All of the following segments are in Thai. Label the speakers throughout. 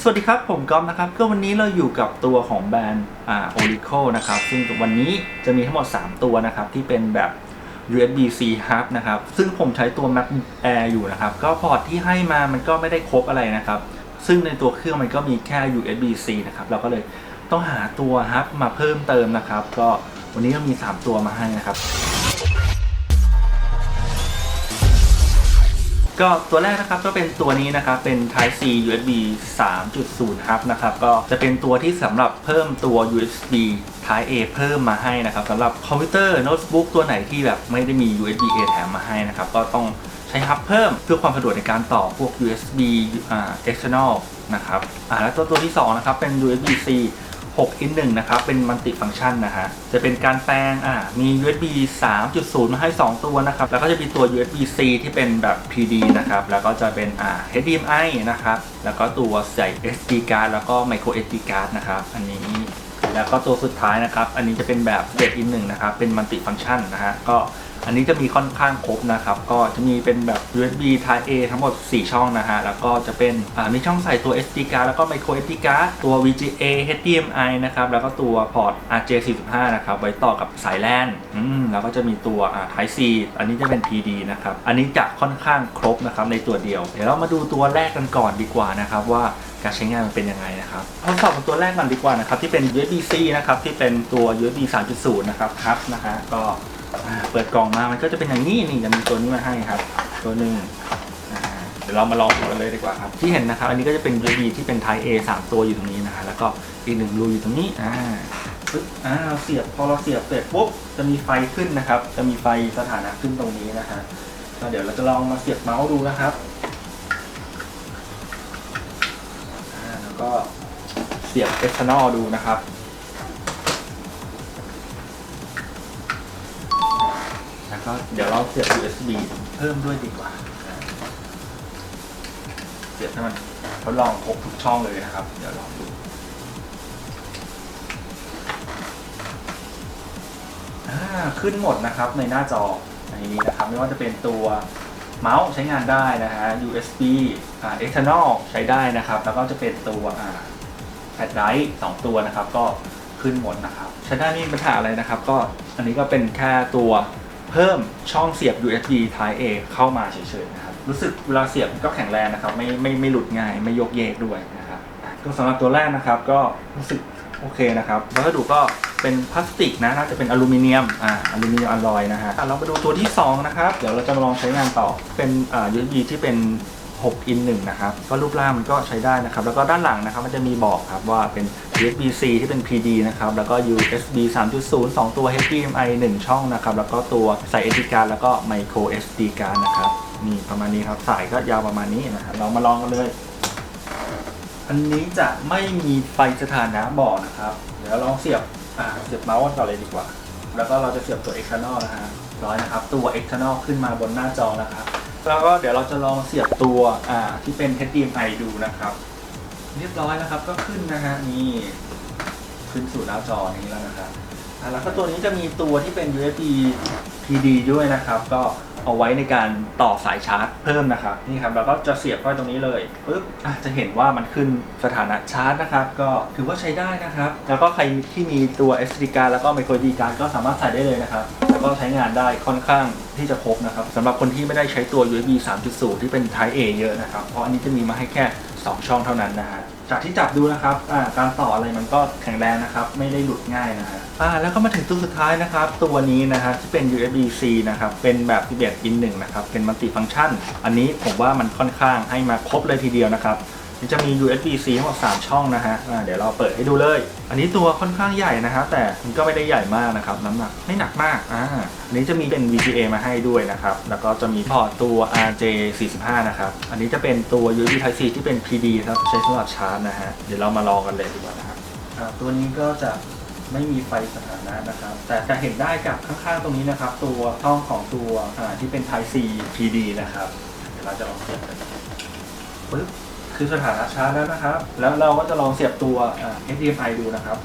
Speaker 1: สวัสดีครับ ผมก๊อฟนะครับ ก็วันนี้เราอยู่กับตัวของแบรนด์อ่า Oracle นะครับ ซึ่งวันนี้จะมีทั้งหมด 3 ตัวนะครับ ที่เป็นแบบ USB-C hub นะครับ ซึ่งผมใช้ตัว Mac Air อยู่นะครับ ก็พอร์ตที่ให้มามันก็ไม่ได้ครบอะไรนะครับ ซึ่งในตัวเครื่องมันก็มีแค่ USB-C นะครับ เราก็เลยต้องหาตัว hub มาเพิ่มเติมนะครับ ก็วันนี้ก็มี 3 ตัวมาให้นะครับ ก็ตัวแรกนะครับก็เป็นตัวนี้นะครับ เป็น Type C USB 3.0 Hub นะครับ ก็จะเป็นตัวที่สำหรับเพิ่มตัว USB Type A เพิ่มมาให้นะครับสำหรับคอมพิวเตอร์โน้ตบุ๊กตัวไหนที่แบบไม่ได้มี USB A แถมมาให้นะครับ ก็ต้องใช้ฮับเพิ่มเพื่อความสะดวกในการต่อพวก USB อ่า external นะครับอ่าแล้วตัวตัวที่ 2 นะครับ เป็น USB C 6 in 1นะครับ เป็นมัลติฟัง c t ชันนะฮะ จะเป็นการแปลงอ่ามี USB 3.0 มาให้ 2 ตัวนะครับ แล้วก็จะมีตัว USB C ที่เป็นแบบ PD นะครับ แล้วก็จะเป็นอ่า HDMI นะครับ แล้วก็ตัวใส่ SD card แล้วก็ micro SD card นะครับ อันนี้แล้วก็ตัวสุดท้ายนะครับ อันนี้จะเป็นแบบ8 in 1นะครับ เป็นมัลติฟัง c t ชันนะฮะ ก็ อันนี้จะมีค่อนข้างครบนะครับ ก็จะมีเป็นแบบ USB Type A ทั้งหมด 4 ช่องนะฮะ แล้วก็จะเป็นมีช่องใส่ตัว SD card แล้วก็ micro SD card ตัว VGA HDMI นะครับ แล้วก็ตัวพอร์ต RJ45 นะครับ ไว้ต่อกับสาย LAN อืมแล้วก็จะมีตัว Type C อันนี้จะเป็น PD นะครับ อันนี้จะค่อนข้างครบนะครับในตัวเดียว เดี๋ยวเรามาดูตัวแรกกันก่อนดีกว่านะครับว่าการใช้งานมันเป็นยังไงนะครับทดสอบกับตัวแรกก่อนดีกว่านะครับที่เป็น USB-C นะครับที่เป็นตัว USB 3.0 นะครับครับนะฮะก็ เปิดกล่องมามันก็จะเป็นอย่างนี้นี่จะมีตัวนี้มาให้ครับ ตัวหนึ่งเดี๋ยวเรามาลองดูกันเลยดีกว่าครับ ที่เห็นนะครับ อันนี้ก็จะเป็น USB ที่เป็น Type A 3 ตัวอยู่ตรงนี้นะฮะแล้วก็อีกหนึ่งรูอยู่ตรงนี้อ่าปึ๊บอ่าเราเสียบพอเราเสียบเสร็จปุ๊บจะมีไฟขึ้นนะครับ จะมีไฟสถานะขึ้นตรงนี้นะฮะเดี๋ยวเราจะลองมาเสียบเมาส์ดูนะครับอ่าแล้วก็เสียบ external ดูนะครับ ก็เดี๋ยวเราเสียบ USB เพิ่มด้วยดีกว่า เสียบให้มันทดลองครบทุกช่องเลยนะครับ เดี๋ยวลองดูขึ้นหมดนะครับในหน้าจอในนี้นะครับไม่ว่าจะเป็นตัวเมาส์ใช้งานได้นะฮะ USB อ่า external ใช้ได้นะครับ แล้วก็จะเป็นตัวอ่าแฟลชไดรฟ์สองตัวนะครับ ก็ขึ้นหมดนะครับ ใช้ได้ไม่มีปัญหาอะไรนะครับ ก็อันนี้ก็เป็นแค่ตัว เพิ่มช่องเสียบ USB Type A เข้ามาเฉยๆนะครับ รู้สึกเวลาเสียบก็แข็งแรงนะครับ ไม่ไม่ไม่หลุดง่าย ไม่ยกเยกด้วยนะครับก็สำหรับตัวแรกนะครับก็รู้สึกโอเคนะครับวัสดุก็เป็นพลาสติกนะน่าจะเป็นอลูมิเนียมอ่าอลูมิเนียมอลลอยนะฮะอะเราไปดูตัวที่ 2 นะครับ เดี๋ยวเราจะมาลองใช้งานต่อเป็นอ่า USB ที่เป็น 6 in 1นะครับ ก็รูปร่างมันก็ใช้ได้นะครับ แล้วก็ด้านหลังนะครับมันจะมีบอกครับว่าเป็น USB-C ที่เป็น PD นะครับ แล้วก็ USB 3.0 2 ตัว HDMI 1 ช่องนะครับ แล้วก็ตัวใส่ SD card แล้วก็ micro SD card นะครับ นี่ประมาณนี้ครับ สายก็ยาวประมาณนี้นะครับเรามาลองกันเลย อันนี้จะไม่มีไฟสถานะบอกนะครับ เดี๋ยวลองเสียบ อ่า เสียบเมาส์ก่อนเลยดีกว่า แล้วก็เราจะเสียบตัว external นะฮะร้อยนะครับ ตัว external ขึ้นมาบนหน้าจอนะครับ แล้วก็เดี๋ยวเราจะลองเสียบตัวอ่าที่เป็น HDMI ดูนะครับ เรียบร้อยนะครับก็ขึ้นนะฮะนี่ขึ้นสู่หน้าจอนี้แล้วนะครับอ่าแล้วก็ตัวนี้จะมีตัวที่เป็น USB PD ด้วยนะครับ ก็เอาไว้ในการต่อสายชาร์จเพิ่มนะครับนี่ครับเราก็จะเสียบเข้ตรงนี้เลยปึ๊บอะจะเห็นว่ามันขึ้นสถานะชาร์จนะครับ ก็ถือว่าใช้ได้นะครับ แล้วก็ใครที่มีตัว SD card แล้วก็ micro SD card ก็สามารถใส่ได้เลยนะครับ ก็ใช้งานได้ค่อนข้างที่จะครบนะครับสำหรับคนที่ไม่ได้ใช้ตัว USB 3.0 ที่เป็น Type A เยอะนะครับ เพราะอันนี้จะมีมาให้แค่ 2 ช่องเท่านั้นนะฮะจากที่จับดูนะครับการต่ออะไรมันก็แข็งแรงนะครับ ไม่ได้หลุดง่ายนะฮะแล้วก็มาถึงตัวสุดท้ายนะครับ ตัวนี้นะฮะที่เป็น USB-C นะครับ เป็นแบบ11 in 1นะครับ เป็นมัลติฟัง c t ชัน อันนี้ผมว่ามันค่อนข้างให้มาครบเลยทีเดียวนะครับ จะมี USB-C ทั้งหมด3ช่องนะฮะอ่าเดี๋ยวเราเปิดให้ดูเลย อันนี้ตัวค่อนข้างใหญ่นะฮะแต่มันก็ไม่ได้ใหญ่มากนะครับน้ำหนักไม่หนักมากอ่าอันนี้จะมีเป็น VGA มาให้ด้วยนะครับแล้วก็จะมีพอร์ตตัว RJ45 นะครับอันนี้จะเป็นตัว USB Type C ที่เป็น PD ครับใช้สำหรับชาร์จนะฮะเดี๋ยวเรามาลองกันเลยดีกว่านะครับอ่าตัวนี้ก็จะไม่มีไฟสถานะนะครับ แต่จะเห็นได้จากข้างๆตรงนี้นะครับ ตัวช่องของตัวอ่าที่เป็น Type C PD นะครับ เดี๋ยวเราจะลองเสียบกันปึ๊บ คือสถานะชาร์จแล้วนะครับ แล้วเราก็จะลองเสียบตัว HDMI ดูนะครับ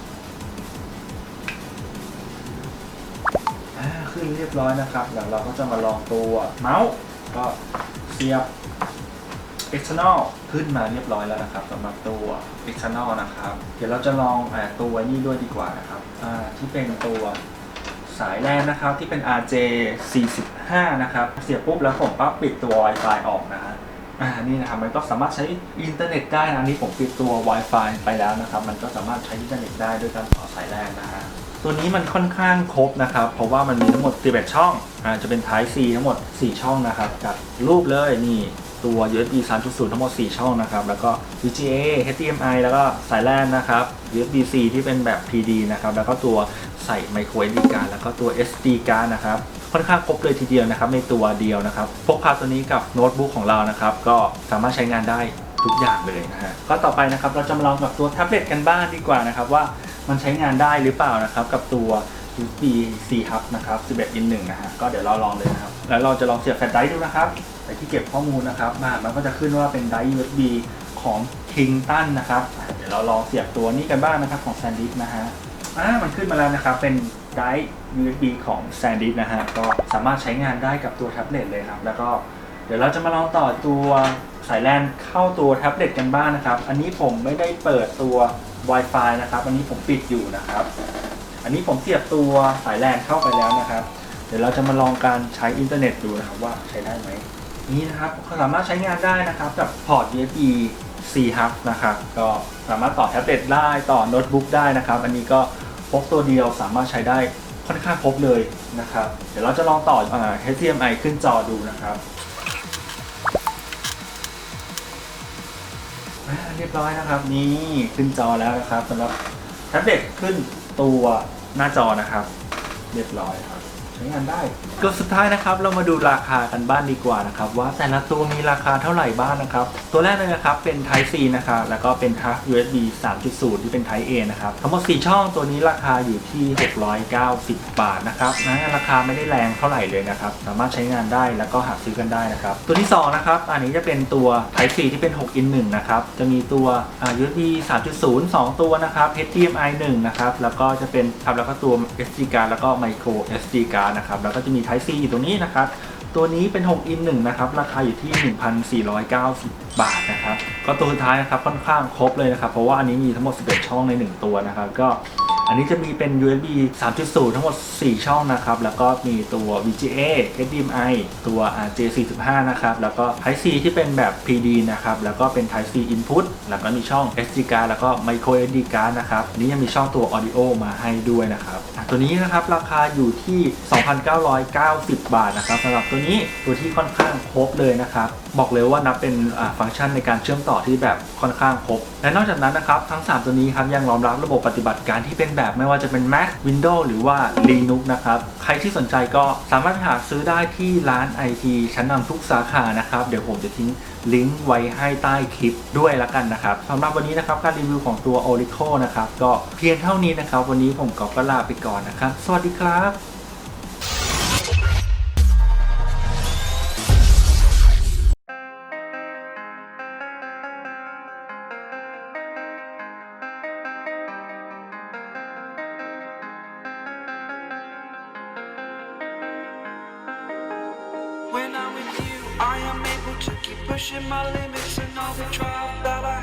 Speaker 1: ขึ้นเรียบร้อยนะครับเดี๋ยวเราก็จะมาลองตัวเมาส์ก็เสียบ external ขึ้นมาเรียบร้อยแล้วนะครับสำหรับตัว external นะครับ เดี๋ยวเราจะลองอตัวนี้ด้วยดีกว่านะครับที่เป็นตัวสายแลนนะครับที่เป็น RJ 45 นะครับ เสียบปุ๊บแล้วผมก็ปิดตัว Wi-Fi ออกนะฮะ อ่านี่นะครับมันก็สามารถใช้อินเทอร์เน็ตได้นะนนี้ผมปิดตัว Wi-Fi ไปแล้วนะครับ มันก็สามารถใช้อินเทอร์เน็ตได้ด้วยการต่อสายแลนนะฮะตัวนี้มันค่อนข้างครบนะครับ เพราะว่ามันมีทั้งหมด11ช่องอ่าจะเป็น Type C ทั้งหมด 4 ช่องนะครับจัดรูปเลยนี่ตัว USB 3.0 ทั้งหมด 4 ช่องนะครับ แล้วก็ VGA HDMI แล้วก็สายแลนนะครับ USB C ที่เป็นแบบ PD นะครับ แล้วก็ตัวใส่ micro SD card แล้วก็ตัว SD card นะครับ ค่อนข้างครบเลยทีเดียวนะครับในตัวเดียวนะครับพกพาตัวนี้กับโน้ตบุ๊กของเรานะครับก็สามารถใช้งานได้ทุกอย่างเลยนะฮะก็ต่อไปนะครับเราจะมาลองกับตัวแท็บเล็ตกันบ้างดีกว่านะครับว่ามันใช้งานได้หรือเปล่านะครับกับตัว USB C Hub นะครับ 11 in 1นะฮะก็เดี๋ยวเราลองเลยนะครับ แล้วเราจะลองเสียบแฟลชไดรฟ์ดูนะครับไปที่เก็บข้อมูลนะครับมามันก็จะขึ้นว่าเป็นไดรฟ์ USB ของ Kingston นะครับ เดี๋ยวเราลองเสียบตัวนี้กันบ้างนะครับของ SanDisk นะฮะ อ่ามันขึ้นมาแล้วนะครับ เป็นไดร์ USB ของ SanDisk นะฮะ ก็สามารถใช้งานได้กับตัวแท็บเล็ตเลยครับ แล้วก็เดี๋ยวเราจะมาลองต่อตัวสายแลนเข้าตัวแท็บเล็ตกันบ้างนะครับ อันนี้ผมไม่ได้เปิดตัว Wi-Fi นะครับ อันนี้ผมปิดอยู่นะครับ อันนี้ผมเสียบตัวสายแลนเข้าไปแล้วนะครับ เดี๋ยวเราจะมาลองการใช้อินเทอร์เน็ตดูนะครับว่าใช้ได้ไหมนี่นะครับสามารถใช้งานได้นะครับกับพอร์ต USB C Hub นะครับ ก็สามารถต่อแท็บเล็ตได้ต่อโน้ตบุ๊กได้นะครับ อันนี้ก็ พกตัวเดียวสามารถใช้ได้ค่อนข้างครบเลยนะครับ เดี๋ยวเราจะลองต่ออ HDMI ขึ้นจอดูนะครับเรียบร้อยนะครับ นี่ขึ้นจอแล้วนะครับสำหรับแท็บเล็ตขึ้นตัวหน้าจอนะครับ เรียบร้อยครับ ช้งานได้ตัวสุดท้ายนะครับเรามาดูราคากันบ้างดีกว่านะครับว่าแต่ละตัวมีราคาเท่าไหร่บ้างนะครับ ตัวแรกเลยนะครับเป็น Type C นะครับแล้วก็เป็น Type USB 3.0 ที่เป็น Type A นะครับทั้งหมด4ช่องตัวนี้ราคาอยู่ที่ 690 บาทนะครับนะราคาไม่ได้แรงเท่าไหร่เลยนะครับสามารถใช้งานได้แล้วก็หาซื้อกันได้นะครับตัวที่2นะครับอันนี้จะเป็นตัว Type C ที่เป็น 6 in 1นะครับจะมีตัว USB 3.0 2 ตัวนะครับ HDMI 1นะครับแล้วก็จะเป็นครับแล้วก็ตัว SD card แล้วก็ micro SD card นะครับแล้วก็จะมี Type C อยู่ตรงนี้นะครับตัวนี้เป็น 6 อิน1นะครับ ราคาอยู่ที่ 1,490 บาทนะครับ ก็ตัวสุดท้ายนะครับค่อนข้างครบเลยนะครับ เพราะว่าอันนี้มีทั้งหมด 11 ช่องใน 1 ตัวนะครับ ก็ อันนี้จะมีเป็น USB 3.0 ทั้งหมด 4 ช่องนะครับ แล้วก็มีตัว VGA HDMI ตัว RJ45 นะครับ แล้วก็ Type C ที่เป็นแบบ PD นะครับ แล้วก็เป็น Type C input แล้วก็มีช่อง SD card แล้วก็ micro SD card นะครับ นี้ยังมีช่องตัว audio มาให้ด้วยนะครับตัวนี้นะครับราคาอยู่ที่ 2,990 บาทนะครับสำหรับตัวนี้ตัวที่ค่อนข้างครบเลยนะครับ บอกเลยว่านับเป็นฟังก์ชันในการเชื่อมต่อที่แบบค่อนข้างครบ และนอกจากนั้นนะครับทั้ง 3 ตัวนี้ครับยังรองรับระบบปฏิบัติการที่เป็นแบบไม่ว่าจะเป็น Mac Windows หรือว่า Linux นะครับ ใครที่สนใจก็สามารถหาซื้อได้ที่ร้าน IT ชั้นนำทุกสาขานะครับ เดี๋ยวผมจะทิ้งลิงก์ไว้ให้ใต้คลิปด้วยละกันนะครับสำหรับวันนี้นะครับการรีวิวของตัว Oracle นะครับ ก็เพียงเท่านี้นะครับ วันนี้ผมก็ก็ลาไปก่อนนะครับ สวัสดีครับ
Speaker 2: to keep pushing my limits and all the drive that I